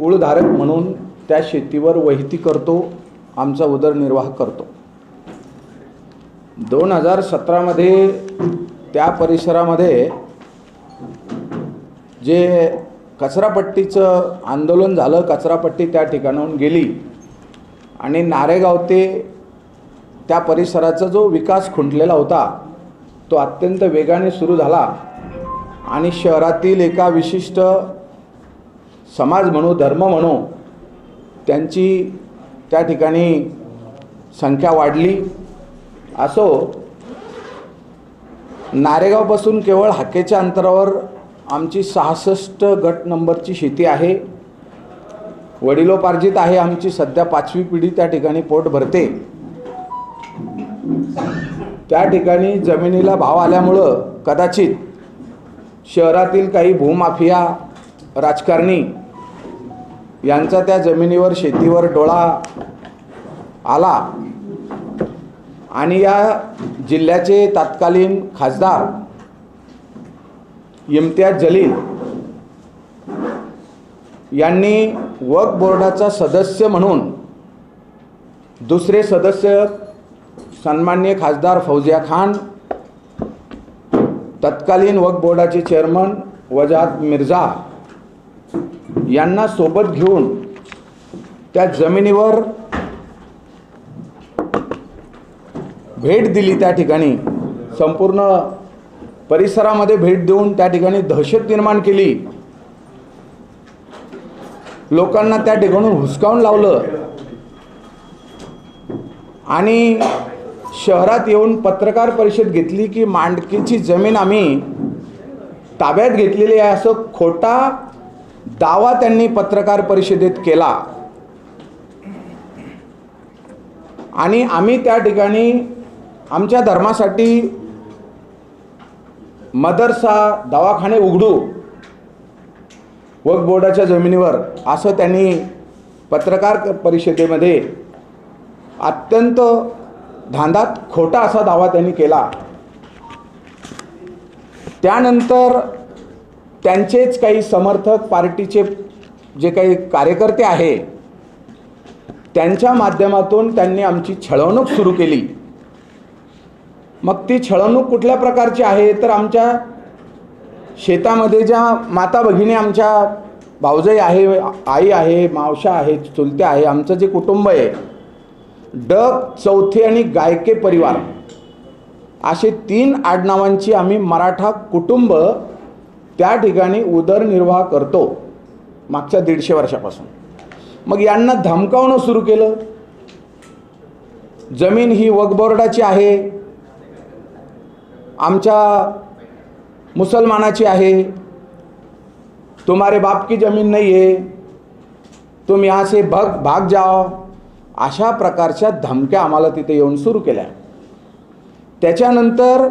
कुळधारक म्हणून त्या शेतीवर वहिती करतो आमचा उदरनिर्वाह करतो. दोन हजार सतरामध्ये त्या परिसरामध्ये जे कचरापट्टीचं आंदोलन झालं कचरापट्टी त्या ठिकाणाहून गेली. आणि नारेगाव ते त्या परिसराचा जो विकास खुंटलेला होता तो अत्यंत वेगाने सुरू झाला. आणि शहरातील एका विशिष्ट समाज म्हणू धर्म म्हणू त्यांची त्या ठिकाणी संख्या वाढली. असो नारेगावपासून केवळ हाकेच्या अंतरावर आमची सहासष्ट गट नंबरची शेती आहे. वडिलोपार्जित आहे आमची सध्या पाचवी पिढी त्या ठिकाणी पोट भरते. त्या ठिकाणी जमिनीला भाव आल्यामुळं कदाचित शहरातील काही भूमाफिया राजकारणी यांचा त्या जमिनीवर शेतीवर डोळा आला. आणि या जिल्ह्याचे तत्कालीन खासदार इम्तियाज जलील यांनी वक बोर्डाचा सदस्य म्हणून दुसरे सदस्य सन्मान्य खासदार फौजिया खान तत्कालीन वक बोर्डाचे चेअरमन वजाद मिर्झा यांना सोबत घेऊन त्या जमिनीवर भेट दिली त्या ठिकाणी. संपूर्ण परिसरामध्ये भेट देऊन त्या ठिकाणी दहशत निर्माण केली. लोकांना त्या ठिकाणून हुसकावून लावलं. आणि शहरात येऊन पत्रकार परिषद घेतली की मांडकीची जमीन आम्ही ताब्यात घेतलेली आहे. असं खोटा दावा त्यांनी पत्रकार परिषदेत केला. आणि आम्ही त्या ठिकाणी आमच्या धर्मासाठी मदरसा दवाखाने उघडू वक्फ बोर्डाच्या जमिनीवर असं त्यांनी पत्रकार परिषदेमध्ये अत्यंत धांदात खोटा असा दावा त्यांनी केला. त्यानंतर त्यांचेच काही समर्थक पार्टीचे जे काही कार्यकर्ते आहे त्यांच्या माध्यमातून त्यांनी आमची छळवणूक सुरू केली. मग ती छळवणूक कुठल्या प्रकारची आहे? तर आमच्या शेतामध्ये ज्या माता भगिनी आमच्या भाऊजाई आहे आई आहे मावशा आहे चुलत्या आहे आमचं जे कुटुंब आहे डग चौथे आणि गायके परिवार असे तीन आडनावांची आम्ही मराठा कुटुंब त्या ठिकाणी उदरनिर्वाह करतो मागच्या दीडशे वर्षापासून. मग यांना धमकावणं सुरू केलं. जमीन ही वकबोर्डाची आहे. आमच्या मुसलमानाची आहे. तुम्हारे बाप की जमीन नाही आहे तुम यहाँ से भग भाग जाओ. अशा प्रकारच्या धमक्या आम्हाला तिथे येऊन सुरू केल्या. त्याच्यानंतर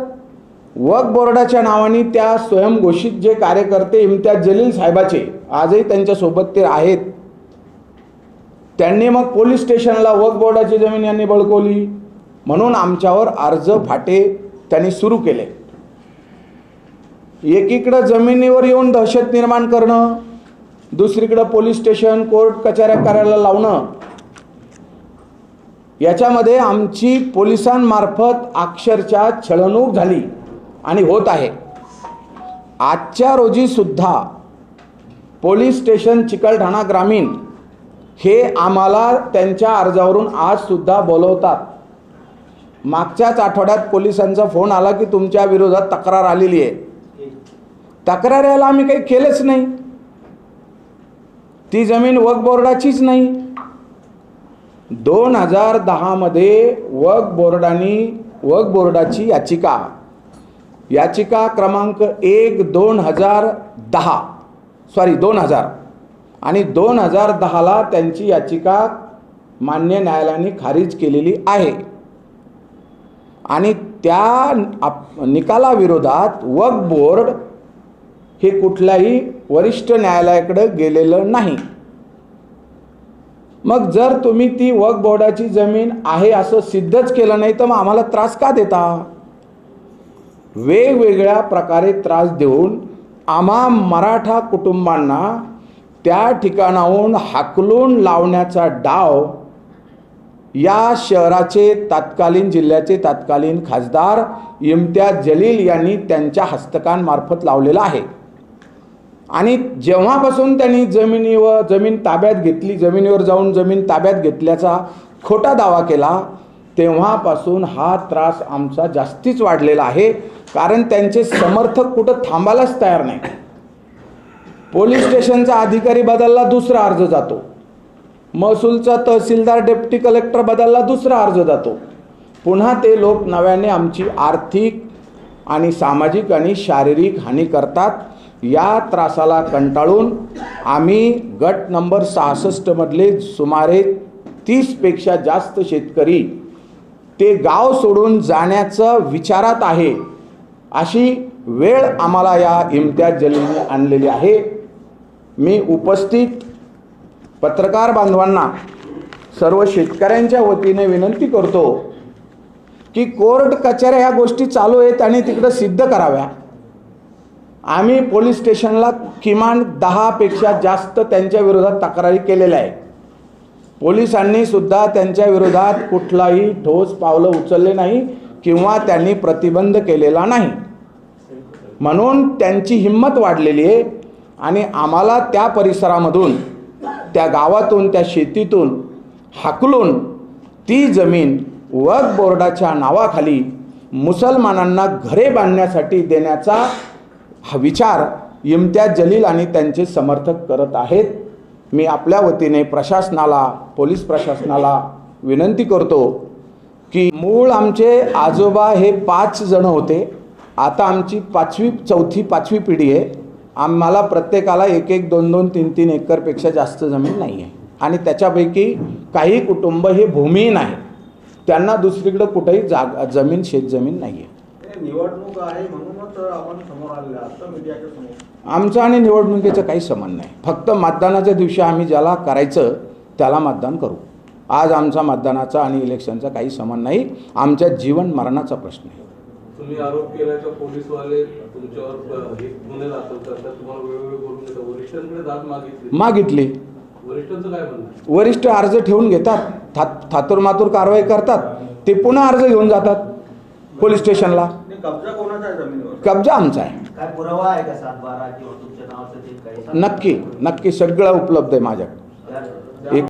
वक्फ बोर्डाच्या नावाने त्या स्वयंघोषित जे कार्यकर्ते इम्तियाज जलील साहेबाचे आजही त्यांच्यासोबत ते आहेत. त्यांनी मग पोलीस स्टेशनला वक्फ बोर्डाची जमीन यांनी बळकवली. म्हणून आमच्यावर अर्ज फाटे त्यांनी सुरू केले. एकीकडं जमिनीवर येऊन दहशत निर्माण करणं दुसरीकडं पोलीस स्टेशन कोर्ट कचऱ्या करायला लावणं. याच्यामध्ये आमची पोलिसांमार्फत अक्षरशः छळवणूक झाली. आणि होत आहे. आजच्या रोजीसुद्धा पोलीस स्टेशन चिकलठाणा ग्रामीण हे आम्हाला त्यांच्या अर्जावरून आज सुद्धा बोलवतात. मागच्याच आठवड्यात पोलिसांचा फोन आला की तुमच्या विरोधात तक्रार आलेली आहे. तक्रार यायला आम्ही काही केलंच नाही. ती जमीन वक्फ बोर्डाचीच नाही. दोन हजार दहामध्ये वक्फ बोर्डानी वक्फ बोर्डाची याचिका याचिका क्रमांक एक दोन हजार दहा. सॉरी दोन हजार. आणि दोन हजार दहाला त्यांची याचिका मान्य न्यायालयाने खारिज केलेली आहे. आणि त्या आप- निकालाविरोधात वक बोर्ड हे कुठल्याही वरिष्ठ न्यायालयाकडे गेलेलं नाही. मग जर तुम्ही ती वक बोर्डाची जमीन आहे असं सिद्धच केलं नाही तर मग आम्हाला त्रास का देता? वेगवेगळ्या प्रकारे त्रास देऊन आम्हा मराठा कुटुंबांना त्या ठिकाणाहून हाकलून लावण्याचा डाव या शहराचे तत्कालीन जिल्ह्याचे तत्कालीन खासदार इम्तियाज जलील यांनी त्यांच्या हस्तकांमार्फत लावलेला आहे. आणि जेव्हापासून त्यांनी जमिनीवर जमीन ताब्यात घेतली जमिनीवर जाऊन जमीन ताब्यात घेतल्याचा खोटा दावा केला तेव्हापासून हा त्रास आमचा जास्तीच वाढलेला आहे कारण त्यांचे समर्थक कुठं थांबायलाच तयार नाही पोलीस स्टेशनचा अधिकारी बदलला दुसरा अर्ज जातो. महसूलचा तहसीलदार डेप्टी कलेक्टर बदलला दुसरा अर्ज जातो. पुन्हा ते लोक नव्याने आमची आर्थिक आणि सामाजिक आणि शारीरिक हानी करतात या त्रासाला कंटाळून आम्ही गट नंबर सहासष्टमधले सुमारे तीसपेक्षा जास्त शेतकरी ते गाव सोडून जाण्याचं विचारात आहे. अशी वेळ आम्हाला या इम्तियाज जलीलने आणलेली आहे. मी उपस्थित पत्रकार बांधवांना सर्व शेतकऱ्यांच्या वतीने विनंती करतो की कोर्ट कचऱ्या ह्या गोष्टी चालू आहेत आणि तिकडं सिद्ध कराव्या. आम्ही पोलीस स्टेशनला किमान दहापेक्षा जास्त त्यांच्या विरोधात तक्रारी केलेल्या आहे पोलिसांनी सुद्धा त्यांच्या विरोधात कुठलाही ठोस पावलं उचलले नाही किंवा त्यांनी प्रतिबंध केलेला नाही. म्हणून त्यांची हिंमत वाढलेली आहे आणि आम्हाला त्या परिसरामधून त्या गावातून त्या शेतीतून हाकलून ती जमीन वक्फ बोर्डाच्या नावाखाली मुसलमानांना घरे बांधण्यासाठी देण्याचा हा विचार इम्तियाज जलील आणि त्यांचे समर्थक करत आहेत. मी आपल्या वतीने प्रशासनाला पोलीस प्रशासनाला विनंती करतो की मूळ आमचे आजोबा हे पाच जण होते. आता आमची पाचवी चौथी पाचवी पिढी आहे. आम्हाला प्रत्येकाला एक एक दोन दोन तीन तीन एकरपेक्षा जास्त जमीन नाही आहे आणि त्याच्यापैकी काही कुटुंब हे भूमिहीन आहे त्यांना दुसरीकडं कुठेही जाग जमीन शेतजमीन नाही आहे निवडणूक आहे म्हणूनच आपण समोर आलेलं आहे. आता मीडियाच्या समोर. आमचं आणि निवडणुकीचं काही संबंध नाही. फक्त मतदानाच्या दिवशी आम्ही ज्याला करायचं त्याला मतदान करू. आज आमचा मतदानाचा आणि इलेक्शनचा काही संबंध नाही. आमच्या जीवन मरणाचा प्रश्न आहे. तुम्ही आरोप केल्याच्या पोलीसवाले तुमच्यावर ब- गुन्हे दाखल करतात. तुम्हाला वेगवेगळे बोलून देतात. वरिष्ठांकडे दाद मागितली. मागितली. वरिष्ठांचं काय म्हणणं आहे? वरिष्ठ अर्ज ठेवून घेतात. था थातूर मातूर कारवाई करतात. ते पुन्हा अर्ज घेऊन जातात. पोलीस स्टेशनला. कब्जा कोणाचा आहे जमिनीवर? कब्जा आमचा आहे. काय पुरावा आहे का सात बारा किंवा तुमच्या नावाचं ते काही नक्की नक्की सगळं उपलब्ध आहे माझ्याकडे. एक